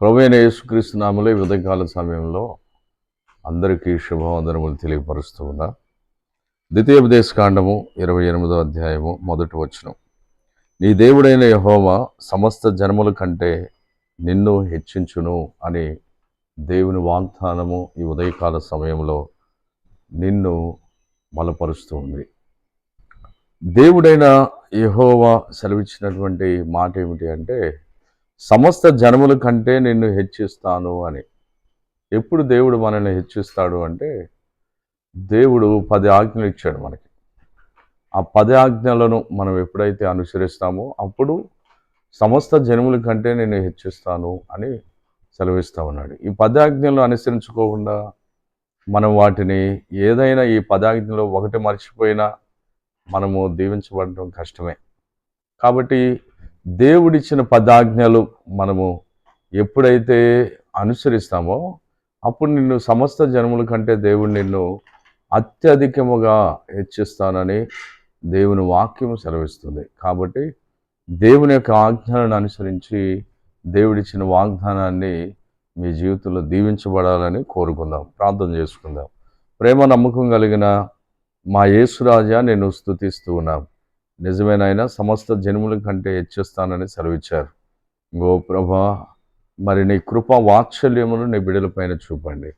ప్రభువైన యేసుక్రీస్తు నామలో ఈ ఉదయకాల సమయంలో అందరికీ శుభవందనములు తెలియపరుస్తూ ఉన్నా. ద్వితీయోపదేశ కాండము ఇరవై ఎనిమిదో అధ్యాయము మొదటి వచనం. నీ దేవుడైన యహోమ సమస్త జన్మల కంటే నిన్ను హెచ్చించును అని దేవుని వాగ్దానము ఈ ఉదయకాల సమయంలో నిన్ను బలపరుస్తూ ఉంది. దేవుడైన యహోవా సెలవిచ్చినటువంటి మాట ఏమిటి అంటే సమస్త జనముల కంటే నిన్ను హెచ్చిస్తాను అని. ఎప్పుడు దేవుడు మనల్ని హెచ్చిస్తాడు అంటే దేవుడు పది ఆజ్ఞలు ఇచ్చాడు మనకి. ఆ పది ఆజ్ఞలను మనం ఎప్పుడైతే అనుసరిస్తామో అప్పుడు సమస్త జనముల కంటే నేను హెచ్చిస్తాను అని సెలవిస్తూ ఉన్నాడు. ఈ పదాజ్ఞలను అనుసరించుకోకుండా మనం వాటిని ఏదైనా ఈ పదాజ్ఞలో ఒకటి మర్చిపోయినా మనము దీవించబడటం కష్టమే. కాబట్టి దేవుడిచ్చిన పదాజ్ఞలు మనము ఎప్పుడైతే అనుసరిస్తామో అప్పుడు నిన్ను సమస్త జనముల కంటే దేవుడు నిన్ను అత్యధికముగా హెచ్చిస్తానని దేవుని వాక్యం సెలవిస్తుంది. కాబట్టి దేవుని యొక్క ఆజ్ఞలను అనుసరించి దేవుడిచ్చిన వాగ్దానాన్ని మీ జీవితంలో దీవించబడాలని కోరుకుందాం. ప్రార్థన చేసుకుందాం. ప్రేమ నమ్మకం కలిగిన మా యేసురాజా నేను స్థుతిస్తూ ఉన్నాం నిజమేనైనా సమస్త జన్ముల కంటే హెచ్చిస్తానని సెలవిచ్చారు. గో ప్రభా మరి నీ కృప వాత్సల్యమును నీ బిడలపైన చూపండి.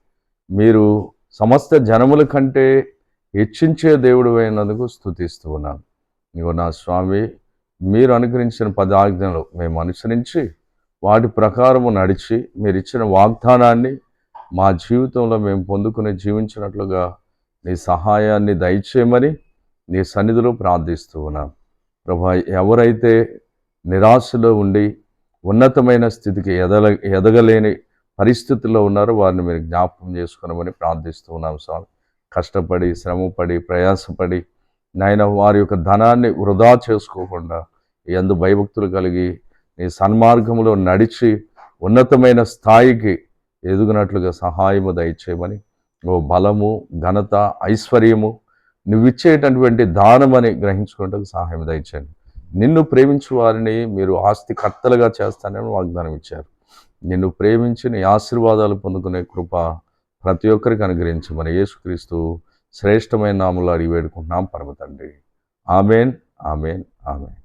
మీరు సమస్త జనముల కంటే హెచ్చించే దేవుడు అయినందుకు స్థుతిస్తూ ఉన్నాను. ఇగో నా స్వామి మీరు అనుగ్రహించిన పదాజ్ఞలు మేము అనుసరించి వాటి ప్రకారము నడిచి మీరు ఇచ్చిన వాగ్దానాన్ని మా జీవితంలో మేము పొందుకుని జీవించినట్లుగా నీ సహాయాన్ని దయచేయమని నీ సన్నిధిలో ప్రార్థిస్తూ ఉన్నాం. ప్రభా ఎవరైతే నిరాశలో ఉండి ఉన్నతమైన స్థితికి ఎదల ఎదగలేని పరిస్థితుల్లో ఉన్నారో వారిని మీరు జ్ఞాపకం చేసుకున్నామని ప్రార్థిస్తూ ఉన్నాం స్వామి. కష్టపడి శ్రమపడి ప్రయాసపడి నాయన వారి యొక్క ధనాన్ని వృధా చేసుకోకుండా ఎందు భయభక్తులు కలిగి నీ సన్మార్గంలో నడిచి ఉన్నతమైన స్థాయికి ఎదుగునట్లుగా సహాయము దయచేయమని. ఓ బలము ఘనత ఐశ్వర్యము నువ్విచ్చేటటువంటి దానమని గ్రహించుకుంటూ సహాయం దయచేయండి. నిన్ను ప్రేమించు వారిని మీరు ఆస్తి కర్తలుగా చేస్తానని వాగ్దానం ఇచ్చారు. నిన్ను ప్రేమించి నీ ఆశీర్వాదాలు పొందుకునే కృప ప్రతి ఒక్కరికి అనుగ్రహించమని యేసుక్రీస్తు శ్రేష్టమైన నాములు అడిగి వేడుకుంటున్నాం పరమ తండ్రి ఆమెన్ ఆమెన్ ఆమెన్.